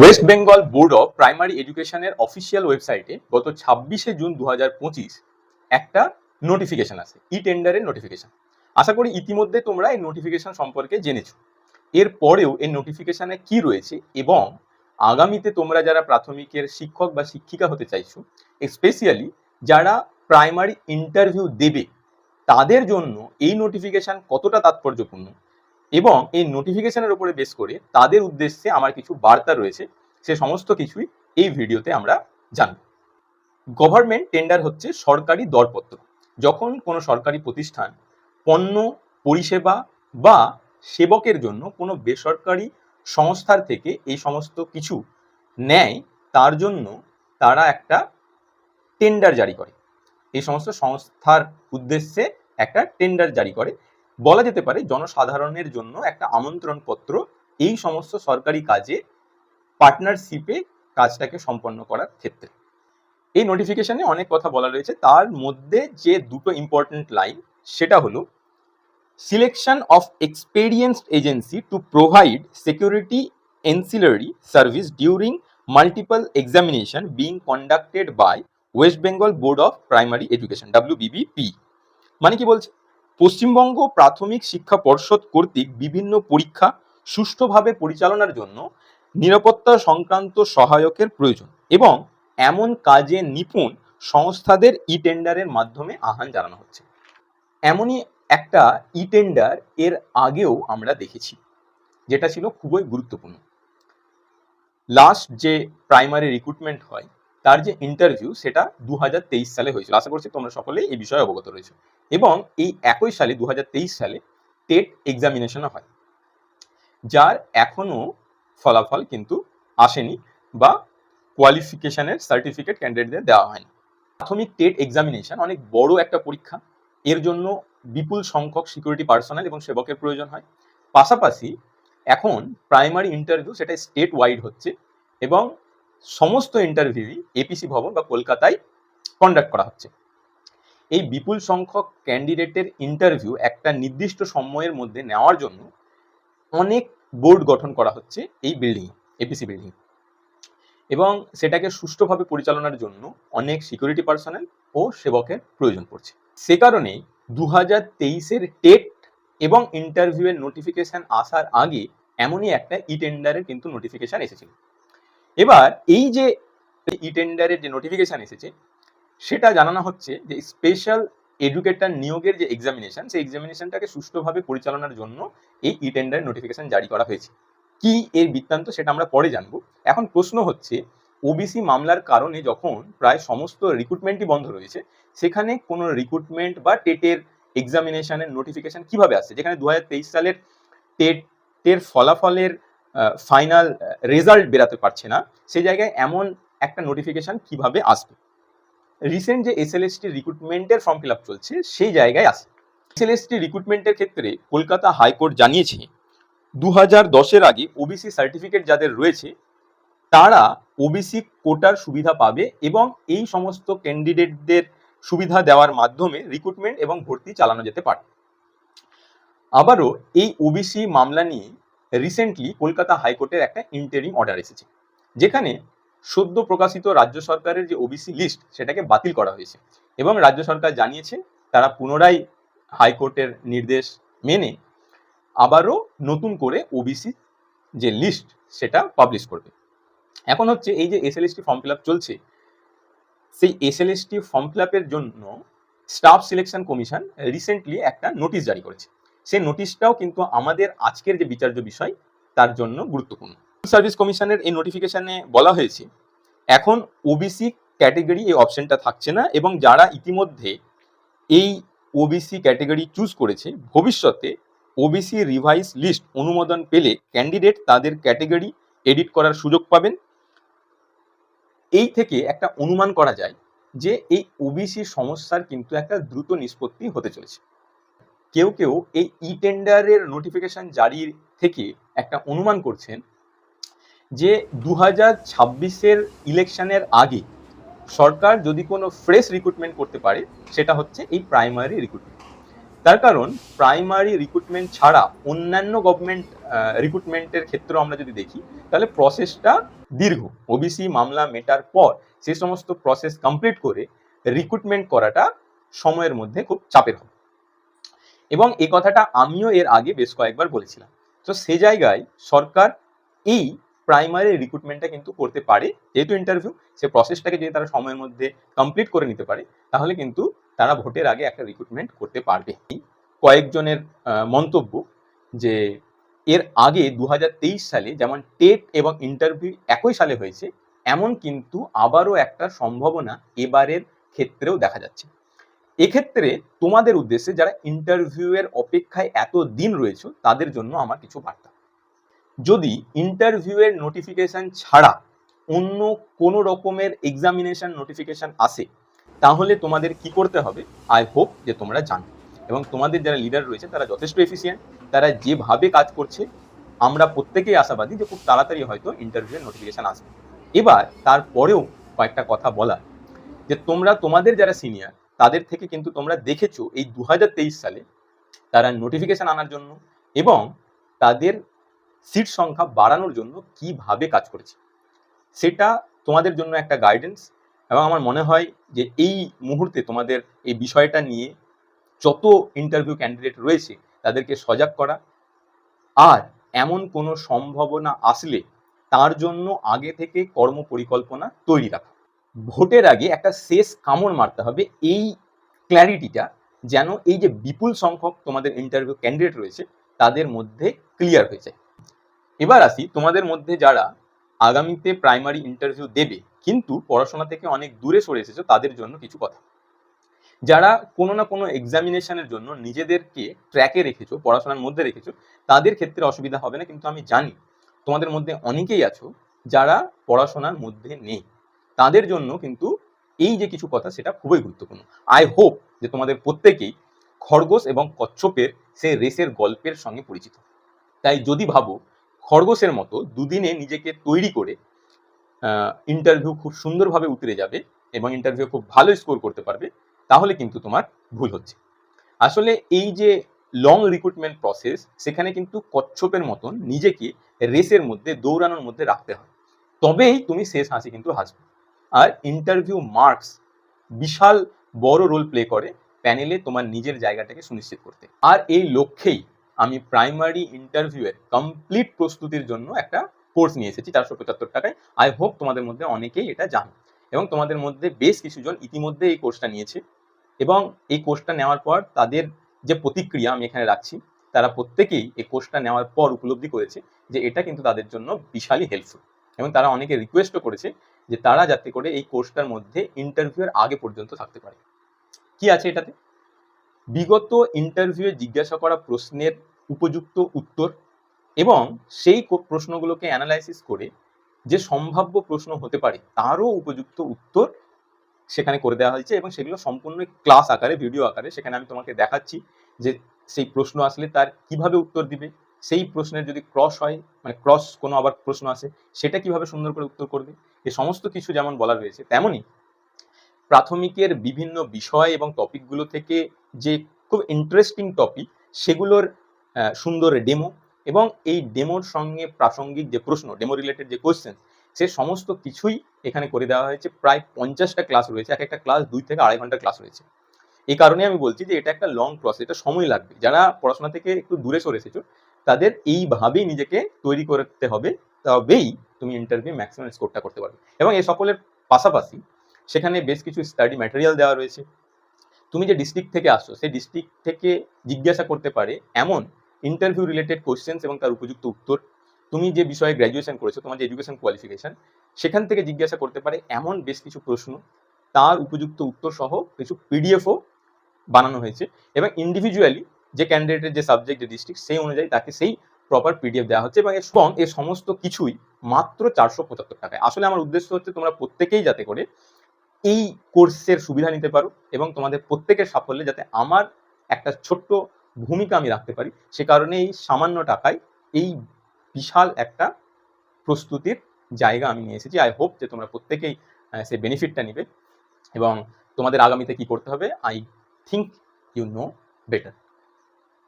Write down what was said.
West Bengal board of primary এডুকেশনের official ওয়েবসাইটে গত ছাব্বিশে জুন দু হাজার পঁচিশ একটা নোটিফিকেশন আছে ই টেন্ডারের নোটিফিকেশন আশা করি ইতিমধ্যে তোমরা এই নোটিফিকেশন সম্পর্কে জেনেছো। এর পরেও এই নোটিফিকেশনে কি রয়েছে এবং আগামীতে তোমরা যারা প্রাথমিকের শিক্ষক বা শিক্ষিকা হতে চাইছো স্পেশালি যারা প্রাইমারি ইন্টারভিউ দেবে, তাদের জন্য এই নোটিফিকেশন কতটা তাৎপর্যপূর্ণ? এবং এই নোটিফিকেশনের উপরে বেস করে তাদের উদ্দেশ্যে আমার কিছু বার্তা রয়েছে, সে সমস্ত কিছুই এই ভিডিওতে আমরা জানব। গভর্নমেন্ট টেন্ডার হচ্ছে সরকারি দরপত্র। যখন কোনো সরকারি প্রতিষ্ঠান পণ্য, পরিষেবা বা সেবকের জন্য কোনো বেসরকারি সংস্থার থেকে এই সমস্ত কিছু নেয়, তার জন্য তারা একটা টেন্ডার জারি করে। এই সমস্ত সংস্থার উদ্দেশ্যে একটা টেন্ডার জারি করে। বলা যেতে পারে জনসাধারণের জন্য একটা আমন্ত্রণ পত্র এই সমস্ত সরকারি কাজে পার্টনারশিপে কাজটাকে সম্পন্ন করার ক্ষেত্রে। এই নোটিফিকেশনে অনেক কথা বলা রয়েছে। তার মধ্যে যে দুটো ইম্পর্টেন্ট লাইন সেটা হলো selection of experienced agency to provide security ancillary service during multiple examination being conducted by West Bengal board of primary education WBBP মানে কি বলছে? পশ্চিমবঙ্গ প্রাথমিক শিক্ষা পর্ষদ কর্তৃক বিভিন্ন পরীক্ষা সুষ্ঠুভাবে পরিচালনার জন্য নিরাপত্তা সংক্রান্ত সহায়কের প্রয়োজন এবং এমন কাজে নিপুণ সংস্থাদের ই টেন্ডারের মাধ্যমে আহ্বান জানানো হচ্ছে। এমনই একটা ই টেন্ডার এর আগেও আমরা দেখেছি, যেটা ছিল খুবই গুরুত্বপূর্ণ। লাস্ট যে প্রাইমারি রিক্রুটমেন্ট হয় তার যে ইন্টারভিউ সেটা দু হাজার তেইশ সালে হয়েছিল। আশা করছি তোমরা সকলে এই বিষয়ে অবগত রয়েছে। এবং এই একই সালে দু হাজার তেইশ সালে টেট এক্সামিনেশনও হয়। যার এখনও ফলাফল কিন্তু আসেনি বা কোয়ালিফিকেশনের সার্টিফিকেট ক্যান্ডিডেটদের দেওয়া হয়নি। প্রাথমিক টেট এক্সামিনেশন অনেক বড় একটা পরীক্ষা। এর জন্য বিপুল সংখ্যক সিকিউরিটি পার্সোনাল এবং সেবকের প্রয়োজন হয়। পাশাপাশি এখন প্রাইমারি ইন্টারভিউ সেটা স্টেট ওয়াইড হচ্ছে এবং সমস্ত ইন্টারভিউই এপিসি ভবন বা কলকাতায় কন্ডাক্ট করা হচ্ছে। এই বিপুল সংখ্যক ক্যান্ডিডেটের ইন্টারভিউ একটা নির্দিষ্ট সময়ের মধ্যে নেওয়ার জন্য অনেক বোর্ড গঠন করা হচ্ছে এই বিল্ডিং এপিসি বিল্ডিং এবং সেটাকে সুষ্ঠুভাবে পরিচালনার জন্য অনেক সিকিউরিটি পার্সোনাল ও সেবকের প্রয়োজন পড়ছে। সে কারণে দু হাজার তেইশের টেট এবং ইন্টারভিউয়ের নোটিফিকেশন আসার আগে এমনই একটা ই টেন্ডারের কিন্তু নোটিফিকেশন এসেছিল। এবার এই যে ই টেন্ডারের যে নোটিফিকেশন এসেছে, সেটা জানানো হচ্ছে যে স্পেশাল এডুকেটর নিয়োগের যে এক্সামিনেশন সেই এক্সামিনেশনটাকে সুষ্ঠুভাবে পরিচালনার জন্য এই ই টেন্ডার নোটিফিকেশন জারি করা হয়েছে। কি এর বৃত্তান্ত সেটা আমরা পরে জানব। এখন প্রশ্ন হচ্ছে ওবিসি মামলার কারণে যখন প্রায় সমস্ত রিক্রুটমেন্টই বন্ধ রয়েছে, সেখানে কোনো রিক্রুটমেন্ট বা টেটের এক্সামিনেশনের নোটিফিকেশন কীভাবে আসছে? যেখানে দু হাজার তেইশ সালের টেটের ফলাফলের ফাইনাল রেজাল্ট বেরাতে পারছে না, সেই জায়গায় এমন একটা নোটিফিকেশন কীভাবে আসবে? রিসেন্ট যে এস এসএলএসটি রিক্রুটমেন্টের ফর্ম ফিল আপ চলছে, সেই জায়গায় আসে। এসএলএসটি রিক্রুটমেন্টের ক্ষেত্রে কলকাতা হাইকোর্ট জানিয়েছে দু হাজার দশের আগে ওবিসি সার্টিফিকেট যাদের রয়েছে, তারা ওবিসি কোটার সুবিধা পাবে এবং এই সমস্ত ক্যান্ডিডেটদের সুবিধা দেওয়ার মাধ্যমে রিক্রুটমেন্ট এবং ভর্তি চালানো যেতে পারে। আবারও এই ওবিসি মামলা নিয়ে রিসেন্টলি কলকাতা হাইকোর্টের একটা ইন্টারিম অর্ডার এসেছে, যেখানে সদ্য প্রকাশিত রাজ্য সরকারের যে ওবিসি লিস্ট সেটাকে বাতিল করা হয়েছে। এবং রাজ্য সরকার জানিয়েছে, তারা পুনরায় হাইকোর্টের নির্দেশ মেনে আবারও নতুন করে ওবিসি যে লিস্ট সেটা পাবলিশ করবে। এখন হচ্ছে এই যে এসএলএসটি ফর্ম ফিল আপ চলছে, সেই এসএলএসটি ফর্ম ফিল আপের জন্য স্টাফ সিলেকশন কমিশন রিসেন্টলি একটা নোটিশ জারি করেছে। সেই নোটিশটাও কিন্তু আমাদের আজকের যে বিচার্য বিষয়, তার জন্য গুরুত্বপূর্ণ। সার্ভিস কমিশনের এই নোটিফিকেশনে বলা হয়েছে, এখন ওবিসি ক্যাটেগরি এই অপশনটা থাকছে না এবং যারা ইতিমধ্যে এই ওবিসি ক্যাটেগরি চুজ করেছে, ভবিষ্যতে ওবিসি রিভাইস লিস্ট অনুমোদন পেলে ক্যান্ডিডেট তাদের ক্যাটেগরি এডিট করার সুযোগ পাবেন। এই থেকে একটা অনুমান করা যায় যে এই ওবিসি সমস্যার কিন্তু একটা দ্রুত নিষ্পত্তি হতে চলেছে। কেউ কেউ এই ই টেন্ডারের নোটিফিকেশন জারির থেকে একটা অনুমান করছেন যে দু হাজার ছাব্বিশের ইলেকশনের আগে সরকার যদি কোনো ফ্রেশ রিক্রুটমেন্ট করতে পারে, সেটা হচ্ছে এই প্রাইমারি রিক্রুটমেন্ট তার কারণ প্রাইমারি রিক্রুটমেন্ট ছাড়া অন্যান্য গভর্নমেন্ট রিক্রুটমেন্টের ক্ষেত্রেও আমরা যদি দেখি, তাহলে প্রসেসটা দীর্ঘ। ওবিসি মামলা মেটার পর সে সমস্ত প্রসেস কমপ্লিট করে রিক্রুটমেন্ট করাটা সময়ের মধ্যে খুব চাপের হবে। এবং এই কথাটা আমিও এর আগে বেশ কয়েকবার বলেছিলাম। তো সে জায়গায় সরকার এই প্রাইমারি রিক্রুটমেন্টটা কিন্তু করতে পারে, যেহেতু ইন্টারভিউ সে প্রসেসটাকে যদি তারা সময়ের মধ্যে কমপ্লিট করে নিতে পারে, তাহলে কিন্তু তারা ভোটের আগে একটা রিক্রুটমেন্ট করতে পারবে। কয়েকজনের মন্তব্য যে এর আগে দু হাজার তেইশ সালে যেমন টেট এবং ইন্টারভিউ একই সালে হয়েছে, এমন কিন্তু আবারও একটা সম্ভাবনা এবারের ক্ষেত্রেও দেখা যাচ্ছে। এক্ষেত্রে তোমাদের উদ্দেশ্যে যারা ইন্টারভিউয়ের অপেক্ষায় এত দিন রয়েছে, তাদের জন্য আমার কিছু বার্তা। যদি ইন্টারভিউয়ের নোটিফিকেশন ছাড়া অন্য কোনো রকমের এক্সামিনেশন নোটিফিকেশন আসে, তাহলে তোমাদের কি করতে হবে? আই হোপ যে তোমরা জানো। এবং তোমাদের যারা লিডার রয়েছে, তারা যথেষ্ট এফিসিয়েন্ট তারা যেভাবে কাজ করছে, আমরা প্রত্যেকেই আশাবাদী যে খুব তাড়াতাড়ি হয়তো ইন্টারভিউয়ের নোটিফিকেশন আসবে। এবার তারপরেও কয়েকটা কথা বলা যে তোমরা, তোমাদের যারা সিনিয়র তাদের থেকে কিন্তু তোমরা দেখেছ এই দু হাজার তেইশ সালে তারা নোটিফিকেশন আনার জন্য এবং তাদের সিট সংখ্যা বাড়ানোর জন্য কীভাবে কাজ করেছে। সেটা তোমাদের জন্য একটা গাইডেন্স এবং আমার মনে হয় যে এই মুহূর্তে তোমাদের এই বিষয়টা নিয়ে যত ইন্টারভিউ ক্যান্ডিডেট রয়েছে তাদেরকে সজাগ করা। আর এমন কোনো সম্ভাবনা আসলে তার জন্য আগে থেকে কর্ম পরিকল্পনা তৈরি রাখা। ভোটের আগে একটা শেষ কামড় মারতে হবে এই ক্ল্যারিটিটা যেন এই যে বিপুল সংখ্যক তোমাদের ইন্টারভিউ ক্যান্ডিডেট রয়েছে, তাদের মধ্যে ক্লিয়ার হয়ে যায়। এবার আসি, তোমাদের মধ্যে যারা আগামীতে প্রাইমারি ইন্টারভিউ দেবে, কিন্তু পড়াশোনা থেকে অনেক দূরে সরে এসেছ, তাদের জন্য কিছু কথা। যারা কোনো না কোনো এক্সামিনেশনের জন্য নিজেদেরকে ট্র্যাকে রেখেছো, পড়াশোনার মধ্যে রেখেছো, তাদের ক্ষেত্রে অসুবিধা হবে না, কিন্তু আমি জানি তোমাদের মধ্যে অনেকেই আছো যারা পড়াশোনার মধ্যে নেই। তাদের জন্য কিন্তু এই যে কিছু কথা, সেটা খুবই গুরুত্বপূর্ণ। আই হোপ যে তোমাদের প্রত্যেকেই খরগোশ এবং কচ্ছপের সেই রেসের গল্পের সঙ্গে পরিচিত। তাই যদি ভাবো, খরগোশের মতো দুদিনে নিজেকে তৈরি করে ইন্টারভিউ খুব সুন্দরভাবে উতরে যাবে এবং ইন্টারভিউ খুব ভালো স্কোর করতে পারবে, তাহলে কিন্তু তোমার ভুল হচ্ছে। আসলে এই যে লং রিক্রুটমেন্ট প্রসেস সেখানে কিন্তু কচ্ছপের মতন নিজেকে রেসের মধ্যে, দৌড়ানোর মধ্যে রাখতে হয়। তবেই তুমি শেষ হাসি কিন্তু হাসবে। আর ইন্টারভিউ মার্কস বিশাল বড় রোল প্লে করে প্যানেলে তোমার নিজের জায়গাটাকে সুনিশ্চিত করতে। আর এই লক্ষ্যেই আমি প্রাইমারি ইন্টারভিউয়ের কমপ্লিট প্রস্তুতির জন্য একটা কোর্স নিয়ে এসেছি চারশো পঁচাত্তর টাকায়। আই হোপ তোমাদের মধ্যে অনেকেই এটা জানো। এবং তোমাদের মধ্যে বেশ কিছুজন ইতিমধ্যে এই কোর্সটা নিয়েছে। এবং এই কোর্সটা নেওয়ার পর তাদের যে প্রতিক্রিয়া আমি এখানে রাখছি, তারা প্রত্যেকেই এই কোর্সটা নেওয়ার পর উপলব্ধি করেছে যে এটা কিন্তু তাদের জন্য বিশালই হেল্পফুল এবং তারা অনেকে রিকোয়েস্টও করেছে যে তারা যাতে করে এই কোর্সটার মধ্যে ইন্টারভিউয়ের আগে পর্যন্ত থাকতে পারে। কি আছে এটাতে? বিগত ইন্টারভিউয়ে জিজ্ঞাসা করা প্রশ্নের উপযুক্ত উত্তর এবং সেই প্রশ্নগুলোকে অ্যানালাইসিস করে যে সম্ভাব্য প্রশ্ন হতে পারে তারও উপযুক্ত উত্তর সেখানে করে দেওয়া হয়েছে এবং সেগুলো সম্পূর্ণ ক্লাস আকারে ভিডিও আকারে সেখানে আমি তোমাকে দেখাচ্ছি যে সেই প্রশ্ন আসলে তার কীভাবে উত্তর দিবে, সেই প্রশ্নের যদি ক্রস হয় মানে ক্রস কোনো আবার প্রশ্ন আসে, সেটা কীভাবে সুন্দর করে উত্তর করবে এই সমস্ত কিছু যেমন বলা রয়েছে তেমনই প্রাথমিকের বিভিন্ন বিষয় এবং টপিকগুলো থেকে যে খুব ইন্টারেস্টিং টপিক সেগুলোর সুন্দর ডেমো এবং এই ডেমোর সঙ্গে প্রাসঙ্গিক যে প্রশ্ন ডেমো রিলেটেড যে কোয়েশ্চেন সে সমস্ত কিছুই এখানে করে দেওয়া হয়েছে। প্রায় পঞ্চাশটা ক্লাস রয়েছে, এক একটা ক্লাস দুই থেকে আড়াই ঘণ্টা ক্লাস রয়েছে। এই কারণে আমি বলছি যে এটা একটা লং প্রসেস এটা সময় লাগবে। যারা পড়াশোনা থেকে একটু দূরে সরে এসেছ, তাদের এইভাবেই নিজেকে তৈরি করতে হবে। তবেই তুমি ইন্টারভিউ ম্যাক্সিমাম স্কোরটা করতে পারবে। এবং এই সকলের পাশাপাশি সেখানে বেশ কিছু স্টাডি ম্যাটেরিয়াল দেওয়া রয়েছে। তুমি যে ডিস্ট্রিক্ট থেকে আসছো, সেই ডিস্ট্রিক্ট থেকে জিজ্ঞাসা করতে পারে এমন ইন্টারভিউ রিলেটেড কোশ্চেন্স এবং তার উপযুক্ত উত্তর। তুমি যে বিষয়ে গ্র্যাজুয়েশন করেছ, তোমার যে এডুকেশন কোয়ালিফিকেশন সেখান থেকে জিজ্ঞাসা করতে পারে এমন বেশ কিছু প্রশ্ন। তার উপযুক্ত উত্তর সহ কিছু পিডিএফও বানানো হয়েছে এবং ইন্ডিভিজুয়ালি যে ক্যান্ডিডেটের যে সাবজেক্ট যে ডিস্ট্রিক্ট সেই অনুযায়ী তাকে সেই প্রপার পিডিএফ দেওয়া হচ্ছে এবং এবং এই সমস্ত কিছুই মাত্র চারশো পঁচাত্তর টাকায়। আসলে আমার উদ্দেশ্য হচ্ছে তোমরা প্রত্যেকেই যাতে করে এই কোর্সের সুবিধা নিতে পারো এবং তোমাদের প্রত্যেকের সাফল্যে যাতে আমার একটা ছোট্ট ভূমিকা আমি রাখতে পারি। সে কারণে এই সামান্য টাকায় এই বিশাল একটা প্রস্তুতির জায়গা আমি নিয়ে এসেছি। আই হোপ যে তোমরা প্রত্যেকেই সেই বেনিফিটটা নিবে এবং তোমাদের আগামীতে কি করতে হবে? I think you know better